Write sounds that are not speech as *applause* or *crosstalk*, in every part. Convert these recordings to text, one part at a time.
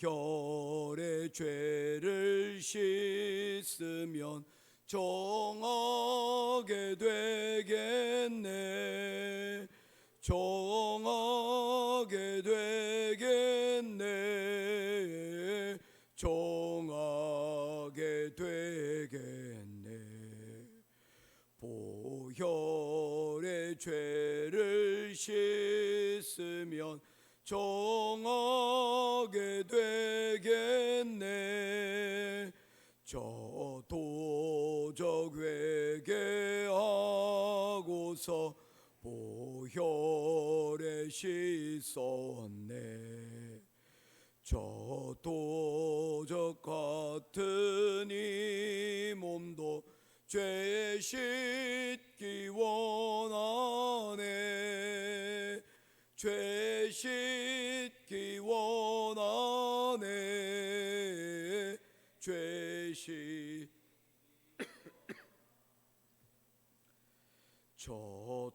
보혈의 죄를 씻으면 정하게 되겠네. 정하게 되겠네. 정하게 되겠네. 보혈의 죄를 씻으면 정하게 되겠네. 저 도적 회개하고서 보혈에 씻었네. 저 도적 같은 이 몸도 죄 씻기 원하네. 죄 씻기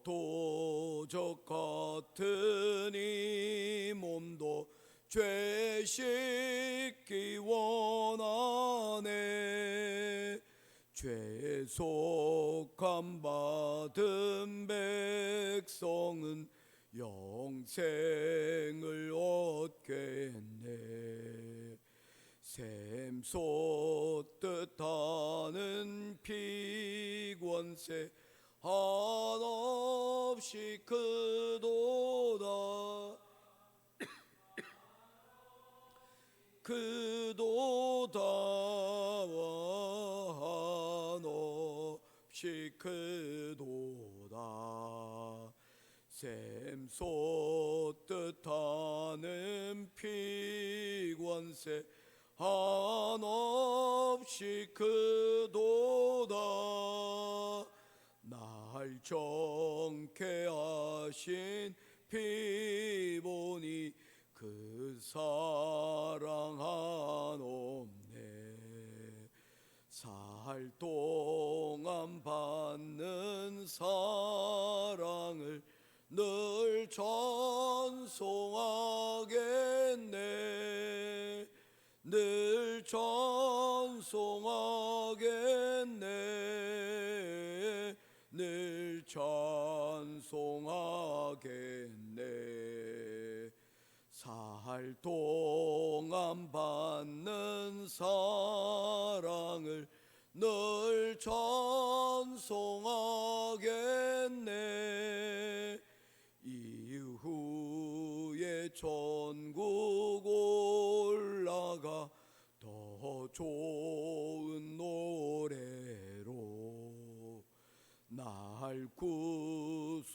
도적 같은 이 몸도 죄 씻기 원하네. 죄 속함 받은 백성은 영생을 얻겠네. 샘솟듯 하는 피권세 한 없이 크도다. 크도다 *coughs* 한없이 크도다. 샘솟듯 하는 피권세 한없이 크도다 날 정케 하신 피보니 그 사랑 한없네. 살 동안 받는 사랑을 늘 전송하겠네. 늘 전송하 살 동안 받는 사랑을 늘 찬송하겠네. 이후에 천국 올라가 더 좋은 노래로 날 구속하시는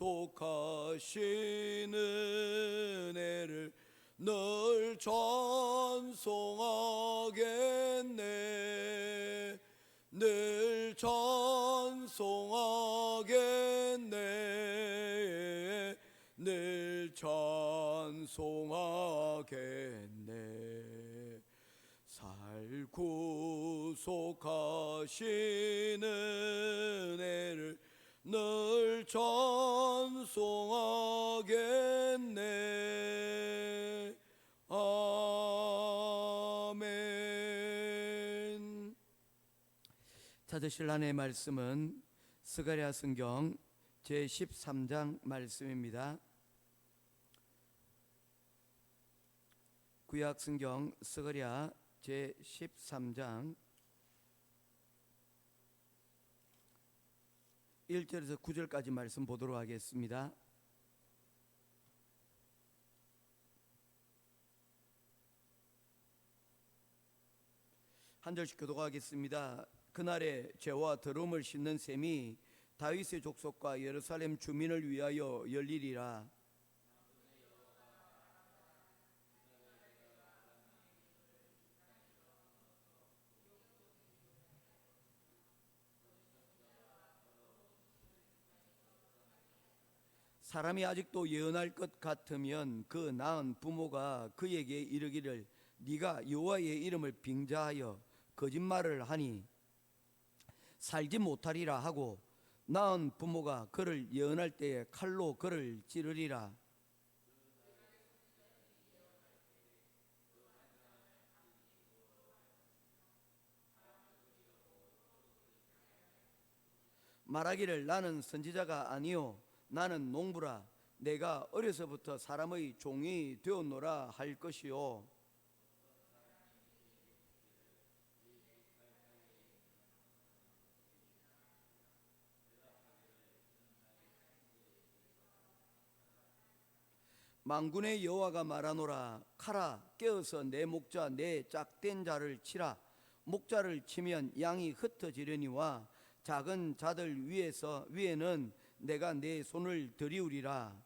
늘 찬송하겠네. 늘 찬송하겠네. 늘 찬송하겠네. 살 구속하시는 애를 늘 찬송하겠네 찾으실 하나의 말씀은 스가랴 성경 제 13장 말씀입니다. 구약 성경 스가랴 제 13장 1절에서 9절까지 말씀 보도록 하겠습니다. 한 절씩 교독하겠습니다. 그날에 죄와 더러움을 씻는 셈이 다윗의 족속과 예루살렘 주민을 위하여 열리리라. 사람이 아직도 예언할 것 같으면 그 낳은 부모가 그에게 이르기를 네가 여호와의 이름을 빙자하여 거짓말을 하니 살지 못하리라 하고 낳은 부모가 그를 예언할 때에 칼로 그를 찌르리라. 말하기를 나는 선지자가 아니요 나는 농부라. 내가 어려서부터 사람의 종이 되었노라 할 것이요. 망군의 여호와가 말하노라 카라 깨어서 내 목자 내 짝된 자를 치라 목자를 치면 양이 흩어지려니와 작은 자들 위에서 위에는 내가 내 손을 들이우리라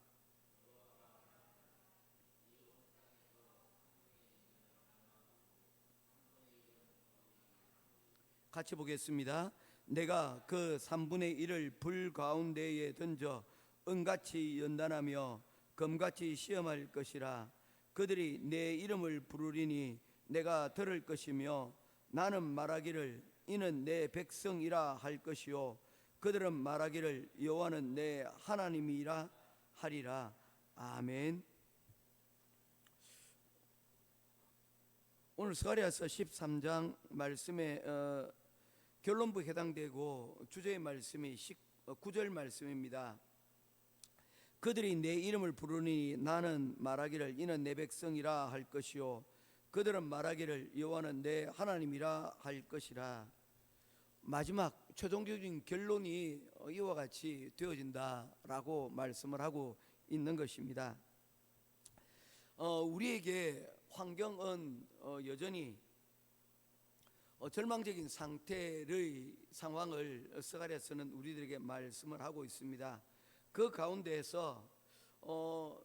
같이 보겠습니다. 내가 그 3분의 1을 불 가운데에 던져 은같이 연단하며 금같이 시험할 것이라 그들이 내 이름을 부르리니 내가 들을 것이며 나는 말하기를 이는 내 백성이라 할 것이요 그들은 말하기를 여호와는 내 하나님이라 하리라 아멘 오늘 스가리아서 13장 말씀에 어, 결론부 해당되고 주제의 말씀이 9절 말씀입니다. 그들이 내 이름을 부르니 나는 말하기를 이는 내 백성이라 할 것이요 그들은 말하기를 여호와는 내 하나님이라 할 것이라 마지막 최종적인 결론이 이와 같이 되어진다라고 말씀을 하고 있는 것입니다. 어, 우리에게 환경은 어, 여전히 어, 절망적인 상태의 상황을 스가랴서는 우리들에게 말씀을 하고 있습니다. 그 가운데에서 어,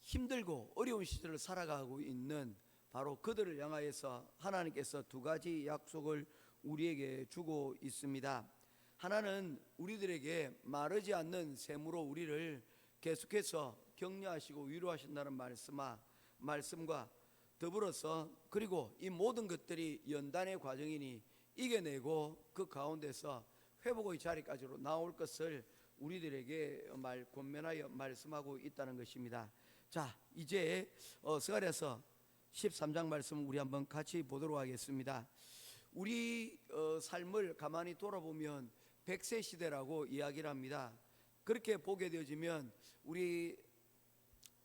힘들고 어려운 시절을 살아가고 있는 바로 그들을 향하여서 하나님께서 두 가지 약속을 우리에게 주고 있습니다. 하나는 우리들에게 마르지 않는 샘으로 우리를 계속해서 격려하시고 위로하신다는 말씀아 말씀과 더불어서 그리고 이 모든 것들이 연단의 과정이니 이겨내고 그 가운데서 회복의 자리까지로 나올 것을 우리들에게 말 권면하여 말씀하고 있다는 것입니다. 자, 이제 어, 스가랴서 13장 말씀 우리 한번 같이 보도록 하겠습니다. 우리 어, 삶을 가만히 돌아보면 백세 시대라고 이야기를 합니다. 그렇게 보게 되어지면 우리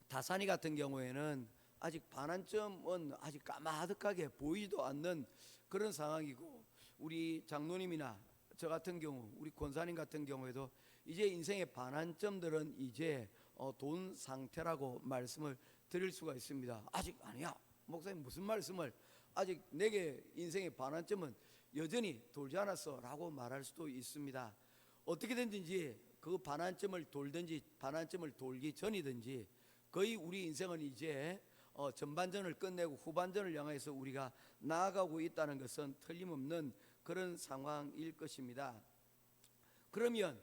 다산이 같은 경우에는 아직 반환점은 아직 까마득하게 보이지도 않는 그런 상황이고 우리 장로님이나 저 같은 경우 우리 권사님 같은 경우에도 이제 인생의 반환점들은 이제 어, 돈 상태라고 말씀을 드릴 수가 있습니다. 아직 아니야. 목사님 무슨 말씀을 아직 내게 인생의 반환점은 여전히 돌지 않았어라고 말할 수도 있습니다. 어떻게 든지 그 반환점을 돌든지 반환점을 돌기 전이든지 거의 우리 인생은 이제 어, 전반전을 끝내고 후반전을 향해서 우리가 나아가고 있다는 것은 틀림없는 그런 상황일 것입니다. 그러면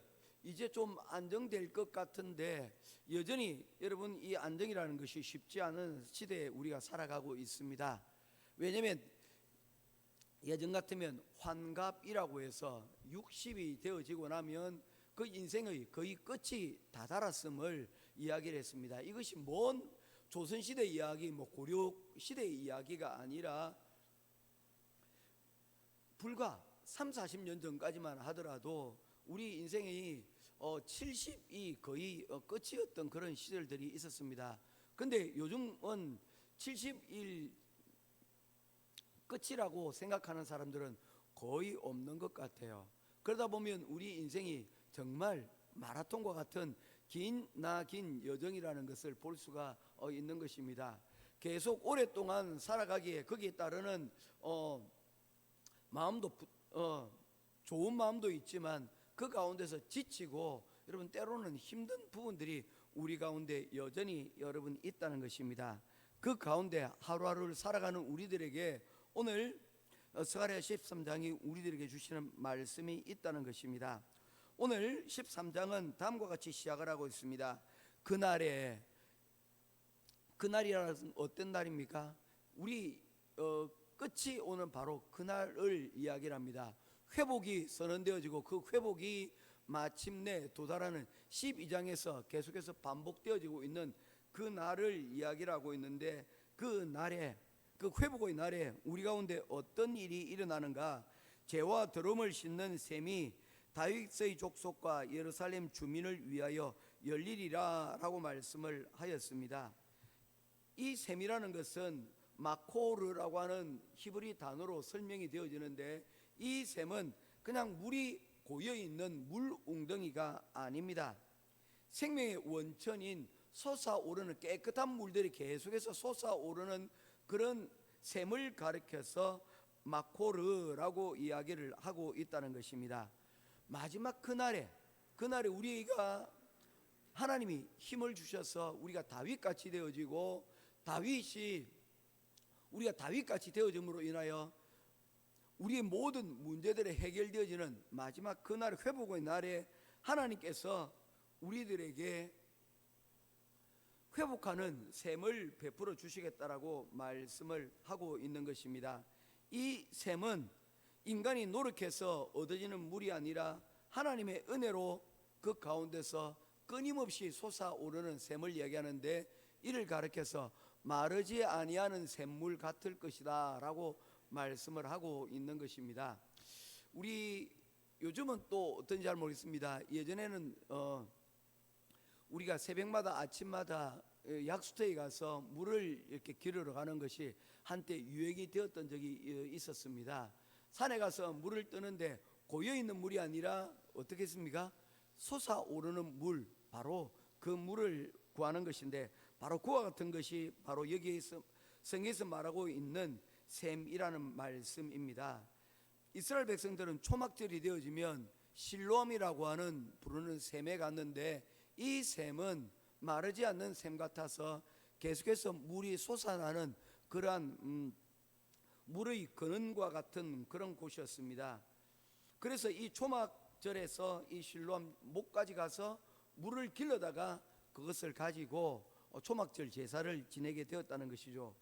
이제 좀 안정될 것 같은데 여전히 여러분 이 안정이라는 것이 쉽지 않은 시대에 우리가 살아가고 있습니다. 왜냐하면 예전 같으면 환갑이라고 해서 60이 되어지고 나면 그 인생의 거의 끝이 다다랐음을 이야기를 했습니다. 이것이 먼 조선 시대 이야기, 뭐 고려 시대 이야기가 아니라 불과 3, 40년 전까지만 하더라도 우리 인생이 어 70이 거의 어, 끝이었던 그런 시절들이 있었습니다. 근데 요즘은 70일 끝이라고 생각하는 사람들은 거의 없는 것 같아요. 그러다 보면 우리 인생이 정말 마라톤과 같은 긴 나긴 여정이라는 것을 볼 수가 어, 있는 것입니다. 계속 오랫동안 살아가기에 거기에 따르는 어, 마음도 부- 어, 좋은 마음도 있지만 그 가운데서 지치고 여러분 때로는 힘든 부분들이 우리 가운데 여전히 여러분 있다는 것입니다. 그 가운데 하루하루를 살아가는 우리들에게 오늘 어, 스가랴 13장이 우리들에게 주시는 말씀이 있다는 것입니다. 오늘 13장은 다음과 같이 시작을 하고 있습니다. 그날에 그날이라는 어떤 날입니까? 우리 어, 끝이 오는 바로 그날을 이야기를 합니다. 회복이 선언되어지고 그 회복이 마침내 도달하는 12장에서 계속해서 반복되어지고 있는 그 날을 이야기를 하고 있는데 그 날에 그 회복의 날에 우리 가운데 어떤 일이 일어나는가 죄와 더러움을 씻는 셈이 다윗의 족속과 예루살렘 주민을 위하여 열리리라라고 말씀을 하였습니다. 이 셈이라는 것은 마코르라고 하는 히브리 단어로 설명이 되어지는데 이 셈은 그냥 물이 고여 있는 물 웅덩이가 아닙니다. 생명의 원천인 솟아오르는 깨끗한 물들이 계속해서 솟아오르는 그런 샘을 가리켜서 마코르라고 이야기를 하고 있다는 것입니다. 마지막 그날에 그날에 우리가 하나님이 힘을 주셔서 우리가 다윗같이 되어지고 다윗이 우리가 다윗같이 되어짐으로 인하여 우리의 모든 문제들이 해결되어지는 마지막 그날 회복의 날에 하나님께서 우리들에게 회복하는 샘을 베풀어 주시겠다라고 말씀을 하고 있는 것입니다. 이 샘은 인간이 노력해서 얻어지는 물이 아니라 하나님의 은혜로 그 가운데서 끊임없이 솟아오르는 샘을 이야기하는데 이를 가리켜서 마르지 아니하는 샘물 같을 것이다라고 말씀을 하고 있는 것입니다. 우리 요즘은 또 어떤지 잘 모르겠습니다. 예전에는 어 우리가 새벽마다 아침마다 어, 약수터에 가서 물을 이렇게 기르러 가는 것이 한때 유행이 되었던 적이 어, 있었습니다. 산에 가서 물을 뜨는데 고여 있는 물이 아니라 어떻게 했습니까? 솟아오르는 물 바로 그 물을 구하는 것인데 바로 그와 같은 것이 바로 여기에서 성에서 말하고 있는 샘이라는 말씀입니다. 이스라엘 백성들은 초막절이 되어지면 실로암이라고 하는 부르는 샘에 갔는데 이 샘은 마르지 않는 샘 같아서 계속해서 물이 솟아나는 그러한 음, 물의 근원과 같은 그런 곳이었습니다. 그래서 이 초막절에서 이 실로암 목까지 가서 물을 길러다가 그것을 가지고 어, 초막절 제사를 지내게 되었다는 것이죠.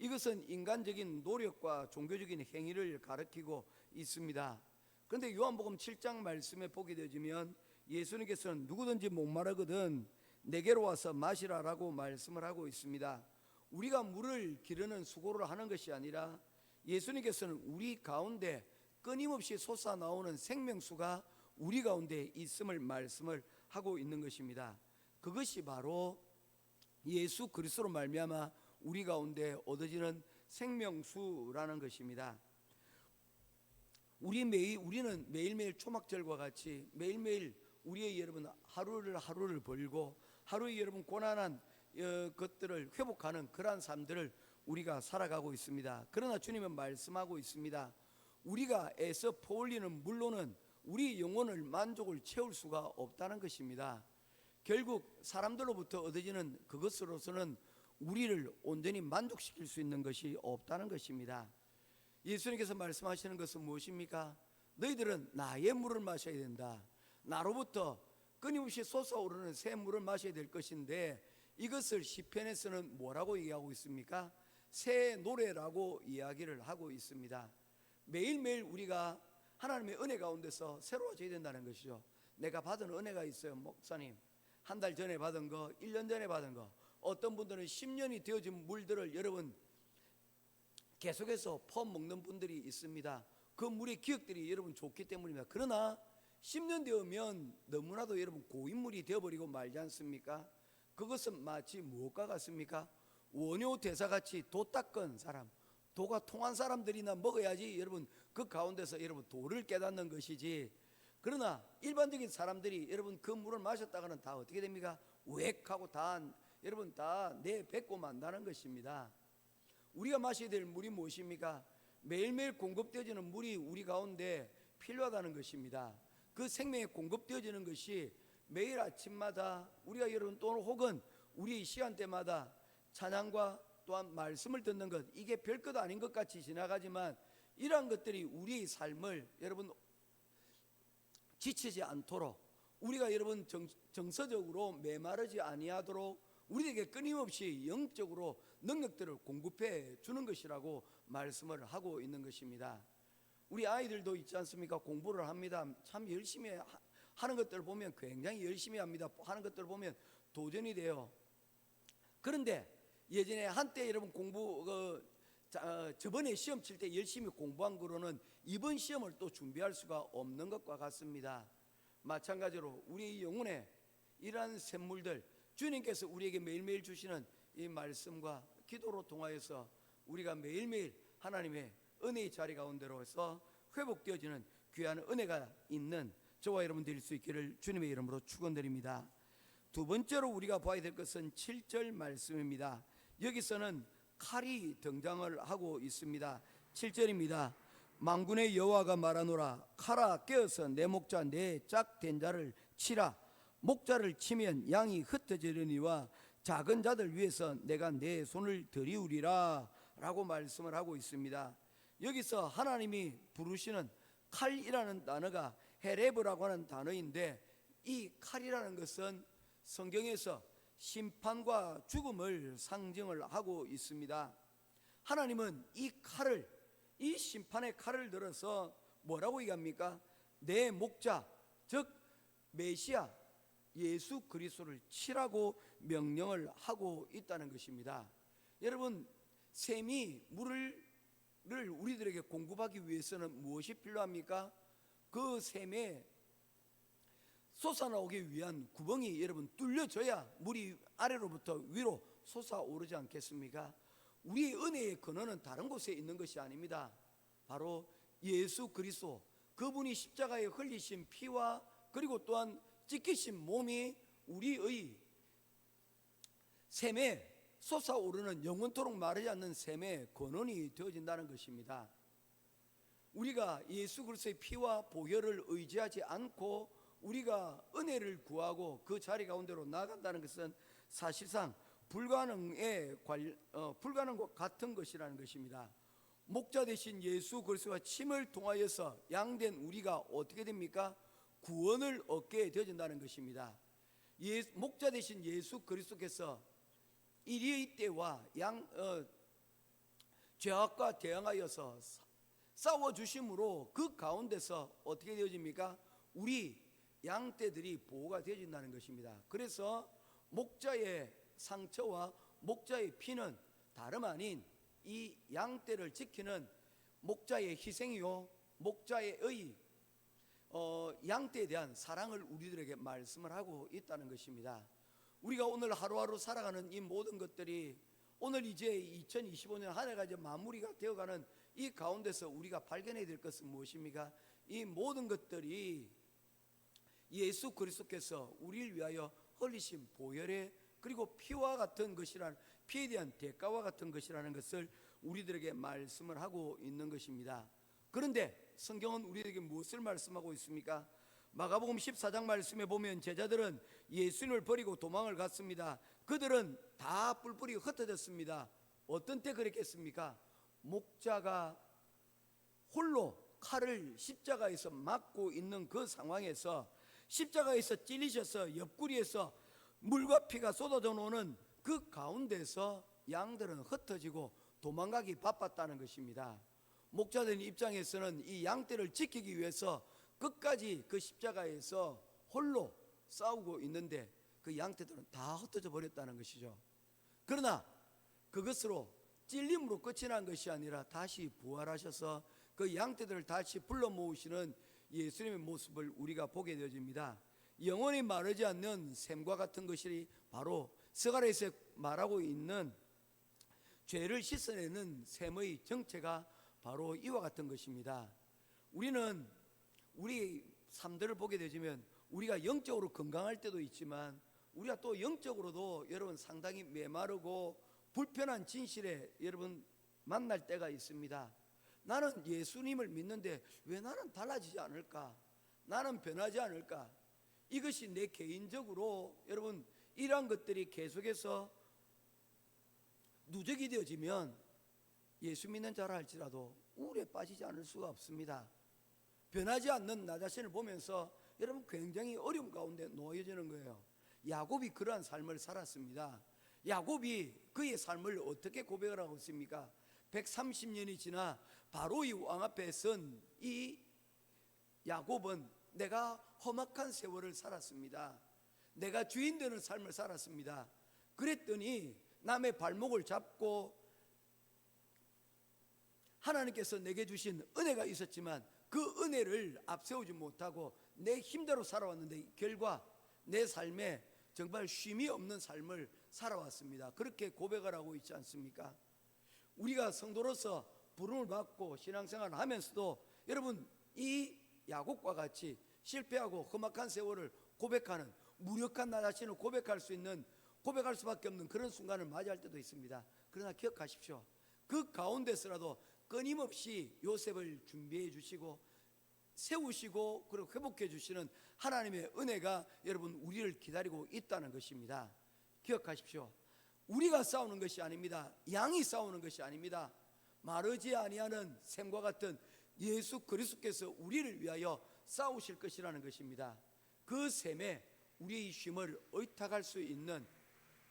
이것은 인간적인 노력과 종교적인 행위를 가리키고 있습니다. 그런데 요한복음 7장 말씀에 보게 되어지면 예수님께서는 누구든지 목마르거든 내게로 와서 마시라라고 말씀을 하고 있습니다. 우리가 물을 기르는 수고를 하는 것이 아니라 예수님께서는 우리 가운데 끊임없이 솟아 나오는 생명수가 우리 가운데 있음을 말씀을 하고 있는 것입니다. 그것이 바로 예수 그리스도로 말미암아 우리 가운데 얻어지는 생명수라는 것입니다. 우리 매일 우리는 매일매일 초막절과 같이 매일매일 우리의 여러분 하루를 하루를 벌고 하루의 여러분 고난한 어, 것들을 회복하는 그러한 삶들을 우리가 살아가고 있습니다. 그러나 주님은 말씀하고 있습니다. 우리가 애써 퍼올리는 물로는 우리 영혼을 만족을 채울 수가 없다는 것입니다. 결국 사람들로부터 얻어지는 그것으로서는 우리를 온전히 만족시킬 수 있는 것이 없다는 것입니다. 예수님께서 말씀하시는 것은 무엇입니까? 너희들은 나의 물을 마셔야 된다. 나로부터 끊임없이 솟아오르는 새 물을 마셔야 될 것인데 이것을 시편에서는 뭐라고 얘기하고 있습니까? 새 노래라고 이야기를 하고 있습니다. 매일매일 우리가 하나님의 은혜 가운데서 새로워져야 된다는 것이죠. 내가 받은 은혜가 있어요, 목사님. 한 달 전에 받은 거, 1년 전에 받은 거. 어떤 분들은 10년이 되어진 물들을 여러분 계속해서 퍼먹는 분들이 있습니다. 그 물의 기억들이 여러분 좋기 때문입니다. 그러나 10년 되면 너무나도 여러분 고인물이 되어버리고 말지 않습니까? 그것은 마치 무엇과 같습니까? 원효 대사같이 도 닦은 사람, 도가 통한 사람들이나 먹어야지 여러분 그 가운데서 여러분 도를 깨닫는 것이지. 그러나 일반적인 사람들이 여러분 그 물을 마셨다가는 다 어떻게 됩니까? 우액하고 다 여러분 다 내 뱉고 만다는 것입니다. 우리가 마셔야 될 물이 무엇입니까? 매일매일 공급되어지는 물이 우리 가운데 필요하다는 것입니다. 그 생명에 공급되어지는 것이 매일 아침마다 우리가 여러분 또는 혹은 우리 시간대마다 찬양과 또한 말씀을 듣는 것 이게 별것 아닌 것 같이 지나가지만 이러한 것들이 우리의 삶을 여러분 지치지 않도록 우리가 여러분 정, 정서적으로 메마르지 아니하도록 우리에게 끊임없이 영적으로 능력들을 공급해 주는 것이라고 말씀을 하고 있는 것입니다. 우리 아이들도 있지 않습니까? 공부를 합니다. 참 열심히 하- 하는 것들을 보면 굉장히 열심히 합니다. 하는 것들을 보면 도전이 돼요. 그런데 예전에 한때 여러분 공부 그 자, 어, 저번에 시험 칠 때 열심히 공부한 거로는 이번 시험을 또 준비할 수가 없는 것과 같습니다. 마찬가지로 우리 영혼에 이러한 샘물들 주님께서 우리에게 매일매일 주시는 이 말씀과 기도로 통하여서 우리가 매일매일 하나님의 은혜의 자리 가운데로서 회복되어지는 귀한 은혜가 있는 저와 여러분 될 수 있기를 주님의 이름으로 축원드립니다. 두 번째로 우리가 봐야 될 것은 7절 말씀입니다. 여기서는 칼이 등장을 하고 있습니다. 7절입니다. 망군의 여호와가 말하노라 칼아 깨어서 내 목자 내 짝된 자를 치라 목자를 치면 양이 흩어지려니와 작은 자들 위해서 내가 내 손을 들이우리라 라고 말씀을 하고 있습니다. 여기서 하나님이 부르시는 칼이라는 단어가 헤레브라고 하는 단어인데 이 칼이라는 것은 성경에서 심판과 죽음을 상징을 하고 있습니다. 하나님은 이 칼을 이 심판의 칼을 들어서 뭐라고 얘기합니까? 내 목자 즉 메시아 예수 그리스도를 치라고 명령을 하고 있다는 것입니다. 여러분 샘이 물을 를 우리들에게 공급하기 위해서는 무엇이 필요합니까? 그 샘에 솟아나오기 위한 구멍이 여러분 뚫려져야 물이 아래로부터 위로 솟아오르지 않겠습니까? 우리의 은혜의 근원은 다른 곳에 있는 것이 아닙니다. 바로 예수 그리스도 그분이 십자가에 흘리신 피와 그리고 또한 찢기신 몸이 우리의 샘에 솟아오르는 영원토록 마르지 않는 샘의 근원이 되어진다는 것입니다. 우리가 예수 그리스도의 피와 보혈을 의지하지 않고 우리가 은혜를 구하고 그 자리 가운데로 나간다는 것은 사실상 불가능에 관 어, 불가능과 같은 것이라는 것입니다. 목자 대신 예수 그리스도가 침을 통하여서 양된 우리가 어떻게 됩니까? 구원을 얻게 되어진다는 것입니다. 예, 목자 대신 예수 그리스도께서 일의 때와 양 어, 죄악과 대항하여서 싸워 주심으로 그 가운데서 어떻게 되어집니까? 우리 양 떼들이 보호가 되어진다는 것입니다. 그래서 목자의 상처와 목자의 피는 다름 아닌 이 양 떼를 지키는 목자의 희생이요 목자의 의 어, 양떼에 대한 사랑을 우리들에게 말씀을 하고 있다는 것입니다. 우리가 오늘 하루하루 살아가는 이 모든 것들이 오늘 이제 2025년 한 해가 이제 마무리가 되어가는 이 가운데서 우리가 발견해야 될 것은 무엇입니까? 이 모든 것들이 예수 그리스도께서 우리를 위하여 흘리신 보혈의 그리고 피와 같은 것이라는 피에 대한 대가와 같은 것이라는 것을 우리들에게 말씀을 하고 있는 것입니다. 그런데 성경은 우리에게 무엇을 말씀하고 있습니까? 마가복음 14장 말씀에 보면 제자들은 예수님을 버리고 도망을 갔습니다. 그들은 다 뿔뿔이 흩어졌습니다. 어떤 때 그랬겠습니까? 목자가 홀로 칼을 십자가에서 맞고 있는 그 상황에서 십자가에서 찔리셔서 옆구리에서 물과 피가 쏟아져 나오는 그 가운데서 양들은 흩어지고 도망가기 바빴다는 것입니다. 목자들 입장에서는 이 양떼를 지키기 위해서 끝까지 그 십자가에서 홀로 싸우고 있는데 그 양떼들은 다 흩어져 버렸다는 것이죠. 그러나 그것으로 찔림으로 끝이 난 것이 아니라 다시 부활하셔서 그 양떼들을 다시 불러 모으시는 예수님의 모습을 우리가 보게 되어집니다. 영원히 마르지 않는 샘과 같은 것이 바로 스가랴에서 말하고 있는 죄를 씻어내는 샘의 정체가 바로 이와 같은 것입니다. 우리는 우리 삶들을 보게 되지만 우리가 영적으로 건강할 때도 있지만 우리가 또 영적으로도 여러분 상당히 메마르고 불편한 진실에 여러분 만날 때가 있습니다. 나는 예수님을 믿는데 왜 나는 달라지지 않을까? 나는 변하지 않을까? 이것이 내 개인적으로 여러분 이러한 것들이 계속해서 누적이 되어지면 예수 믿는 자라 할지라도 우울에 빠지지 않을 수가 없습니다. 변하지 않는 나 자신을 보면서 여러분 굉장히 어려움 가운데 놓여지는 거예요. 야곱이 그러한 삶을 살았습니다. 야곱이 그의 삶을 어떻게 고백을 하고 있습니까? 130년이 지나 바로 이 왕 앞에 선 이 야곱은 내가 험악한 세월을 살았습니다. 내가 주인 되는 삶을 살았습니다. 그랬더니 남의 발목을 잡고 하나님께서 내게 주신 은혜가 있었지만 그 은혜를 앞세우지 못하고 내 힘대로 살아왔는데 결과 내 삶에 정말 쉼이 없는 삶을 살아왔습니다. 그렇게 고백을 하고 있지 않습니까? 우리가 성도로서 부름을 받고 신앙생활을 하면서도 여러분 이 야곱과 같이 실패하고 험악한 세월을 고백하는 무력한 나 자신을 고백할 수 있는 고백할 수밖에 없는 그런 순간을 맞이할 때도 있습니다. 그러나 기억하십시오. 그 가운데서라도 끊임없이 요셉을 준비해 주시고 세우시고 그리고 회복해 주시는 하나님의 은혜가 여러분 우리를 기다리고 있다는 것입니다. 기억하십시오. 우리가 싸우는 것이 아닙니다. 양이 싸우는 것이 아닙니다. 마르지 아니하는 샘과 같은 예수 그리스도께서 우리를 위하여 싸우실 것이라는 것입니다. 그 샘에 우리의 쉼을 의탁할 수 있는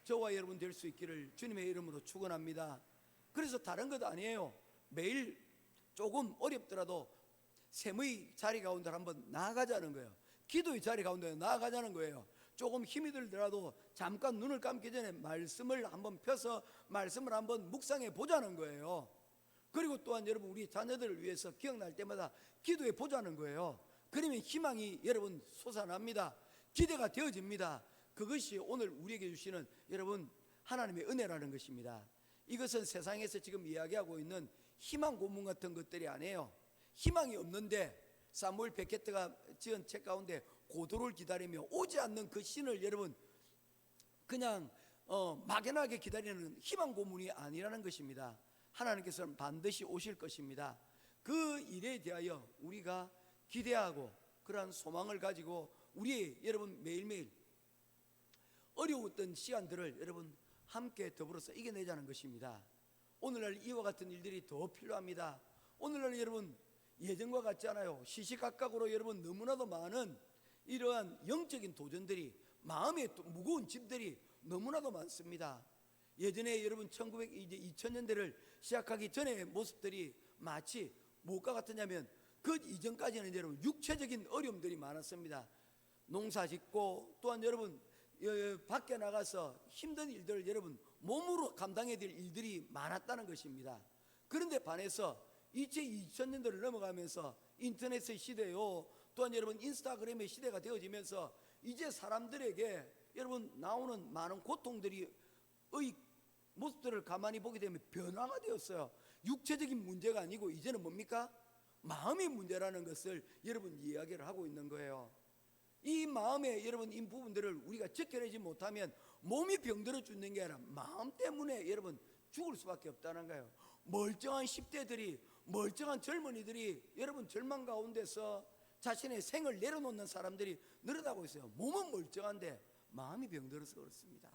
저와 여러분 될 수 있기를 주님의 이름으로 축원합니다. 그래서 다른 것 아니에요. 매일 조금 어렵더라도 샘의 자리 가운데 한번 나아가자는 거예요. 기도의 자리 가운데 나아가자는 거예요. 조금 힘이 들더라도 잠깐 눈을 감기 전에 말씀을 한번 펴서 말씀을 한번 묵상해 보자는 거예요. 그리고 또한 여러분 우리 자녀들을 위해서 기억날 때마다 기도해 보자는 거예요. 그러면 희망이 여러분 솟아납니다. 기대가 되어집니다. 그것이 오늘 우리에게 주시는 여러분 하나님의 은혜라는 것입니다. 이것은 세상에서 지금 이야기하고 있는 희망 고문 같은 것들이 아니에요. 희망이 없는데 사무엘 베케트가 지은 책 가운데 고도를 기다리며 오지 않는 그 신을 여러분 그냥 어, 막연하게 기다리는 희망 고문이 아니라는 것입니다. 하나님께서는 반드시 오실 것입니다. 그 일에 대하여 우리가 기대하고 그러한 소망을 가지고 우리 여러분 매일매일 어려웠던 시간들을 여러분 함께 더불어서 이겨내자는 것입니다. 오늘날 이와 같은 일들이 더 필요합니다. 오늘날 여러분 예전과 같지 않아요. 시시각각으로 여러분 너무나도 많은 이러한 영적인 도전들이 마음에 또 무거운 짐들이 너무나도 많습니다. 예전에 여러분 1900 이제 2000년대를 시작하기 전의 모습들이 마치 뭐가 같았냐면 그 이전까지는 여러분 육체적인 어려움들이 많았습니다. 농사 짓고 또한 여러분 여- 밖에 나가서 힘든 일들 여러분 몸으로 감당해야 될 일들이 많았다는 것입니다. 그런데 반해서 이제 2000년대를 넘어가면서 인터넷의 시대요 또한 여러분 인스타그램의 시대가 되어지면서 이제 사람들에게 여러분 나오는 많은 고통들이 의 모습들을 가만히 보게 되면 변화가 되었어요. 육체적인 문제가 아니고 이제는 뭡니까? 마음의 문제라는 것을 여러분 이야기를 하고 있는 거예요. 이 마음의 여러분 이 부분들을 우리가 지켜내지 못하면 몸이 병들어 죽는 게 아니라 마음 때문에 여러분 죽을 수밖에 없다는 거예요. 멀쩡한 10대들이 멀쩡한 젊은이들이 여러분 절망 가운데서 자신의 생을 내려놓는 사람들이 늘어나고 있어요. 몸은 멀쩡한데 마음이 병들어서 그렇습니다.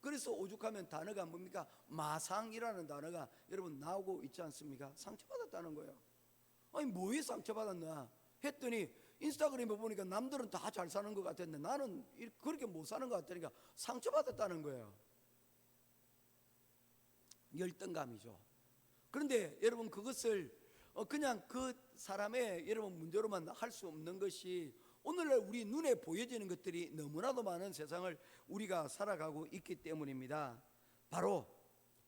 그래서 오죽하면 단어가 뭡니까? 마상이라는 단어가 여러분 나오고 있지 않습니까? 상처받았다는 거예요. 아니 뭐에 상처받았나 했더니 인스타그램에 보니까 남들은 다 잘 사는 것 같았는데 나는 이- 그렇게 못 사는 것 같으니까 상처받았다는 거예요. 열등감이죠. 그런데 여러분 그것을 어, 그냥 그 사람의 여러분 문제로만 할 수 없는 것이 오늘날 우리 눈에 보여지는 것들이 너무나도 많은 세상을 우리가 살아가고 있기 때문입니다. 바로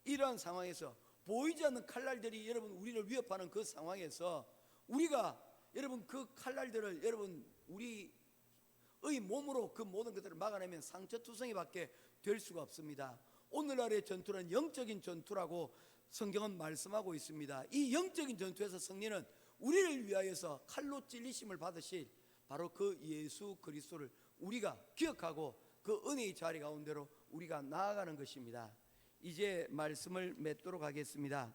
이러한 상황에서 보이지 않는 칼날들이 여러분 우리를 위협하는 그 상황에서 우리가 여러분 그 칼날들을 여러분 우리의 몸으로 그 모든 것들을 막아내면 상처투성이 밖에 될 수가 없습니다. 오늘날의 전투는 영적인 전투라고 성경은 말씀하고 있습니다. 이 영적인 전투에서 승리는 우리를 위하여서 칼로 찔리심을 받으실 바로 그 예수 그리스도를 우리가 기억하고 그 은혜의 자리 가운데로 우리가 나아가는 것입니다. 이제 말씀을 맺도록 하겠습니다.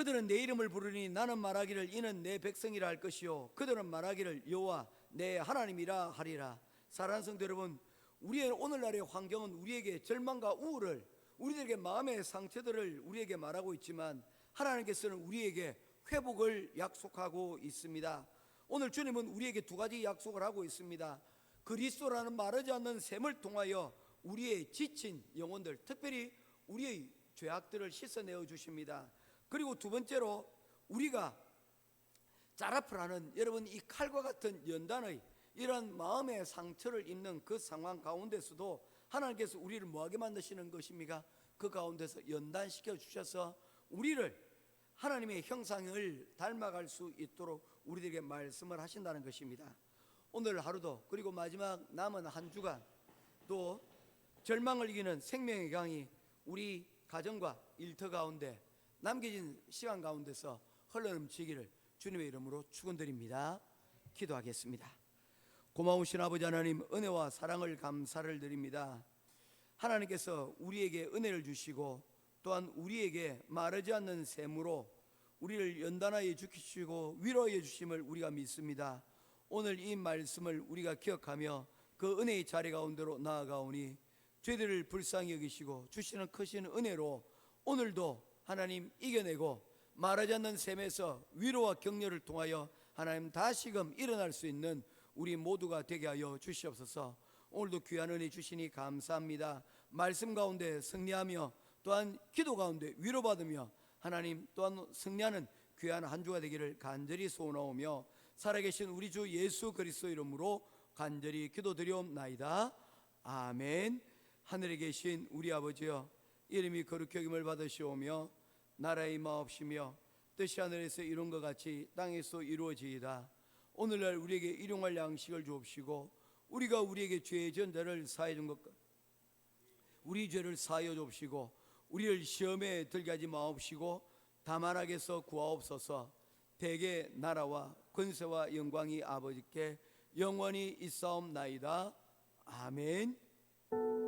그들은 내 이름을 부르니 나는 말하기를 이는 내 백성이라 할 것이요. 그들은 말하기를 여호와 내 하나님이라 하리라. 사랑하는 성도 여러분 우리의 오늘날의 환경은 우리에게 절망과 우울을 우리들에게 마음의 상처들을 우리에게 말하고 있지만 하나님께서는 우리에게 회복을 약속하고 있습니다. 오늘 주님은 우리에게 두 가지 약속을 하고 있습니다. 그리스도라는 마르지 않는 샘을 통하여 우리의 지친 영혼들 특별히 우리의 죄악들을 씻어내어 주십니다 그리고 두 번째로 우리가 자라프라는 여러분 이 칼과 같은 연단의 이런 마음의 상처를 입는 그 상황 가운데서도 하나님께서 우리를 뭐하게 만드시는 것입니까? 그 가운데서 연단시켜 주셔서 우리를 하나님의 형상을 닮아갈 수 있도록 우리들에게 말씀을 하신다는 것입니다. 오늘 하루도 그리고 마지막 남은 한 주간 또 절망을 이기는 생명의 강이 우리 가정과 일터 가운데 남겨진 시간 가운데서 흘러넘치기를 주님의 이름으로 축원드립니다. 기도하겠습니다. 고마우신 아버지 하나님 은혜와 사랑을 감사를 드립니다. 하나님께서 우리에게 은혜를 주시고 또한 우리에게 마르지 않는 샘으로 우리를 연단하여 주시고 위로해 주심을 우리가 믿습니다. 오늘 이 말씀을 우리가 기억하며 그 은혜의 자리 가운데로 나아가오니 죄들을 불쌍히 여기시고 주시는 크신 은혜로 오늘도 하나님 이겨내고 말하지 않는 셈에서 위로와 격려를 통하여 하나님 다시금 일어날 수 있는 우리 모두가 되게 하여 주시옵소서. 오늘도 귀한 은혜 주시니 감사합니다. 말씀 가운데 승리하며 또한 기도 가운데 위로받으며 하나님 또한 승리하는 귀한 한 주가 되기를 간절히 소원하오며 살아계신 우리 주 예수 그리스도 이름으로 간절히 기도드리옵나이다. 아멘. 하늘에 계신 우리 아버지여 이름이 거룩히 여김을 받으시오며 나라의 마옵시며 뜻이 하늘에서 이룬 것 같이 땅에서 이루어지이다. 오늘날 우리에게 일용할 양식을 주옵시고 우리가 우리에게 죄의 전자를 사해 준 것 우리 죄를 사하여 줍시고 우리를 시험에 들게 하지 마옵시고 다만 악에서 구하옵소서. 대개 나라와 권세와 영광이 아버지께 영원히 있사옵나이다. 아멘